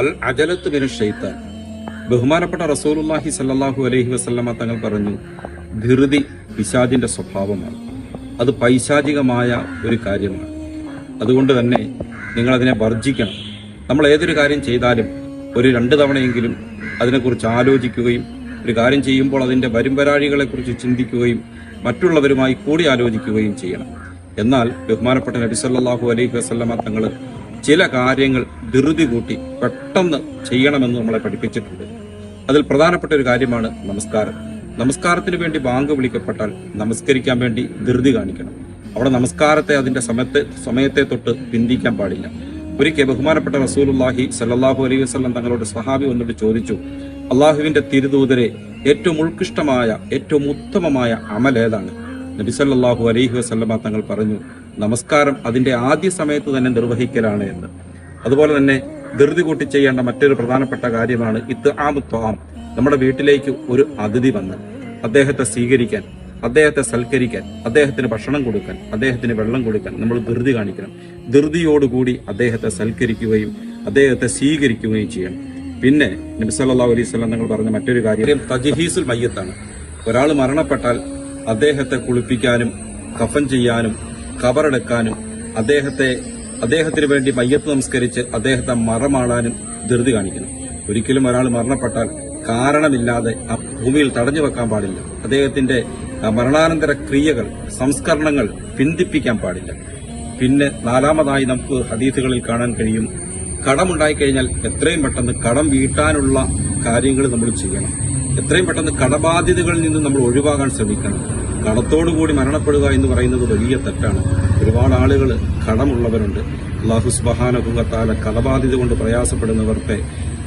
അൽ അജലത്ത് bin ഷെയ്ത്താൻ ബഹുമാനപ്പെട്ട റസൂലുള്ളാഹി സല്ലല്ലാഹു അലൈഹി വസല്ലമ തങ്ങൾ പറഞ്ഞു ധൃതി പിശാജിന്റെ സ്വഭാവമാണ്. അത് പൈശാചികമായ ഒരു കാര്യമാണ്. അതുകൊണ്ട് തന്നെ നിങ്ങൾ അതിനെ വർജിക്കണം നമ്മൾ ഏതൊരു കാര്യം ചെയ്താലും ഒരു രണ്ട് തവണയെങ്കിലും അതിനെക്കുറിച്ച് ആലോചിക്കുകയും ഒരു കാര്യം ചെയ്യുമ്പോൾ അതിന്റെ വരുംവരാഴികളെക്കുറിച്ച് ചിന്തിക്കുകയും മറ്റുള്ളവരുമായി കൂടി ആലോചിക്കുകയും ചെയ്യണം. എന്നാൽ ബഹുമാനപ്പെട്ട നബി സല്ലല്ലാഹു അലൈഹി വസല്ലമ തങ്ങൾ ചില കാര്യങ്ങൾ ധൃതി കൂട്ടി പെട്ടെന്ന് ചെയ്യണമെന്ന് നമ്മളെ പഠിപ്പിച്ചിട്ടുണ്ട്. അതിൽ പ്രധാനപ്പെട്ട ഒരു കാര്യമാണ് നമസ്കാരം. നമസ്കാരത്തിന് വേണ്ടി ബാങ്ക് വിളിക്കപ്പെട്ടാൽ നമസ്കരിക്കാൻ വേണ്ടി ധൃതി കാണിക്കണം. അവിടെ നമസ്കാരത്തെ അതിന്റെ സമയത്തെ സമയത്തെ തൊട്ട് പിന്തിക്കാൻ പാടില്ല. ഒരിക്കൽ ബഹുമാനപ്പെട്ട റസൂലുല്ലാഹി സല്ലാഹു അലൈഹി വസ്ലം തങ്ങളോട് സഹാബി വന്നിട്ട് ചോദിച്ചു അള്ളാഹുവിന്റെ തിരുദൂതരെ ഏറ്റവും ഉത്കൃഷ്ടമായ ഏറ്റവും ഉത്തമമായ അമൽ ഏതാണ്? നബി സല്ലല്ലാഹു അലൈഹി വസ്ലമ തങ്ങൾ പറഞ്ഞു നമസ്കാരം അതിന്റെ ആദ്യ സമയത്ത് തന്നെ നിർവഹിക്കലാണ് എന്ന്. അതുപോലെ തന്നെ ധൃതി കൂട്ടി ചെയ്യേണ്ട മറ്റൊരു പ്രധാനപ്പെട്ട കാര്യമാണ് ഇത് ആമുത്വാം നമ്മുടെ വീട്ടിലേക്ക് ഒരു അതിഥി വന്ന് അദ്ദേഹത്തെ സ്വീകരിക്കാൻ അദ്ദേഹത്തെ സൽക്കരിക്കാൻ അദ്ദേഹത്തിന് ഭക്ഷണം കൊടുക്കാൻ അദ്ദേഹത്തിന് വെള്ളം കൊടുക്കാൻ നമ്മൾ ധൃതി കാണിക്കണം. ധൃതിയോടുകൂടി അദ്ദേഹത്തെ സൽക്കരിക്കുകയും അദ്ദേഹത്തെ സ്വീകരിക്കുകയും ചെയ്യണം. പിന്നെ നബിസല്ലാ അലൈഹി വസല്ലം തങ്ങൾ പറഞ്ഞ മറ്റൊരു കാര്യം തജ്ഹീസുൽ മയ്യത്താണ്. ഒരാൾ മരണപ്പെട്ടാൽ അദ്ദേഹത്തെ കുളിപ്പിക്കാനും കഫൻ ചെയ്യാനും കബറെടുക്കാനും അദ്ദേഹത്തെ അദ്ദേഹത്തിന് വേണ്ടി മയ്യത്ത് നമസ്കരിച്ച് അദ്ദേഹത്തെ മറമാടാനും ധൃതി കാണിക്കുന്നു. ഒരിക്കലും ഒരാൾ മരണപ്പെട്ടാൽ കാരണമില്ലാതെ ആ ഭൂമിയിൽ തടഞ്ഞു വെക്കാൻ പാടില്ല. അദ്ദേഹത്തിന്റെ മരണാനന്തര ക്രിയകൾ സംസ്കരണങ്ങൾ പിന്തിപ്പിക്കാൻ പാടില്ല. പിന്നെ നാലാമതായി നമുക്ക് ഹദീസുകളിൽ കാണാൻ കഴിയും കടമുണ്ടായി കഴിഞ്ഞാൽ എത്രയും പെട്ടെന്ന് കടം വീട്ടാനുള്ള കാര്യങ്ങൾ നമ്മൾ ചെയ്യണം. എത്രയും പെട്ടെന്ന് കടബാധ്യതകളിൽ നിന്ന് നമ്മൾ ഒഴിവാകാൻ ശ്രമിക്കണം. കടത്തോടുകൂടി മരണപ്പെടുക എന്ന് പറയുന്നത് വലിയ തെറ്റാണ്. ഒരുപാട് ആളുകൾ കടമുള്ളവരുണ്ട്. അള്ളാഹു സുബഹാനുഭവത്താല കടബാധ്യത കൊണ്ട് പ്രയാസപ്പെടുന്നവർക്ക്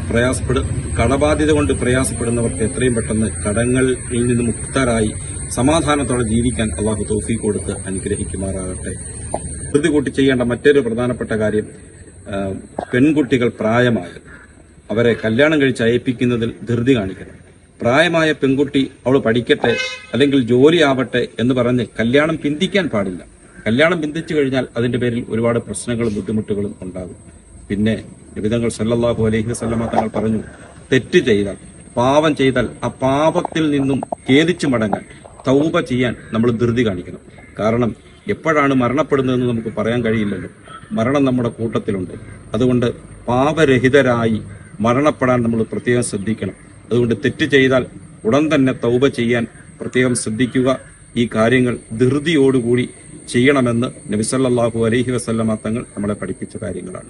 പ്രയാസപ്പെടു കടബാധ്യത കൊണ്ട് പ്രയാസപ്പെടുന്നവർക്ക് എത്രയും പെട്ടെന്ന് കടങ്ങളിൽ നിന്ന് മുക്തരായി സമാധാനത്തോടെ ജീവിക്കാൻ അള്ളാഹു തോഫി കൊടുത്ത് അനുഗ്രഹിക്കുമാറാകട്ടെ. ധൃതി കൂട്ടി ചെയ്യേണ്ട മറ്റൊരു പ്രധാനപ്പെട്ട കാര്യം പെൺകുട്ടികൾ പ്രായമായ അവരെ കല്യാണം കഴിച്ച് അയപ്പിക്കുന്നതിൽ ധൃതി കാണിക്കണം. പ്രായമായ പെൺകുട്ടി അവൾ പഠിക്കട്ടെ അല്ലെങ്കിൽ ജോലി ആവട്ടെ എന്ന് പറഞ്ഞ് കല്യാണം പിന്തിക്കാൻ പാടില്ല. കല്യാണം പിന്തിച്ചു കഴിഞ്ഞാൽ അതിന്റെ പേരിൽ ഒരുപാട് പ്രശ്നങ്ങളും ബുദ്ധിമുട്ടുകളും ഉണ്ടാകും. പിന്നെ നിബിതങ്ങൾ സല്ലാഹു അലൈഹി വസല്ലമ തങ്ങൾ പറഞ്ഞു തെറ്റ് ചെയ്താൽ പാപം ചെയ്താൽ ആ പാപത്തിൽ നിന്നും ഖേദിച്ചു മടങ്ങാൻ തൗപ ചെയ്യാൻ നമ്മൾ ധൃതി കാണിക്കണം. കാരണം എപ്പോഴാണ് മരണപ്പെടുന്നതെന്ന് നമുക്ക് പറയാൻ കഴിയില്ലല്ലോ. മരണം നമ്മുടെ കൂട്ടത്തിലുണ്ട്. അതുകൊണ്ട് പാപരഹിതരായി മരണപ്പെടാൻ നമ്മൾ പ്രത്യേകം ശ്രദ്ധിക്കണം. അതുകൊണ്ട് തെറ്റ് ചെയ്താൽ ഉടൻ തന്നെ തൗബ ചെയ്യാൻ പ്രത്യേകം ശ്രദ്ധിക്കുക. ഈ കാര്യങ്ങൾ ധൃതിയോടുകൂടി ചെയ്യണമെന്ന് നബിസല്ലാഹു അലഹി വസല്ലമ തങ്ങൾ നമ്മളെ പഠിപ്പിച്ച കാര്യങ്ങളാണ്.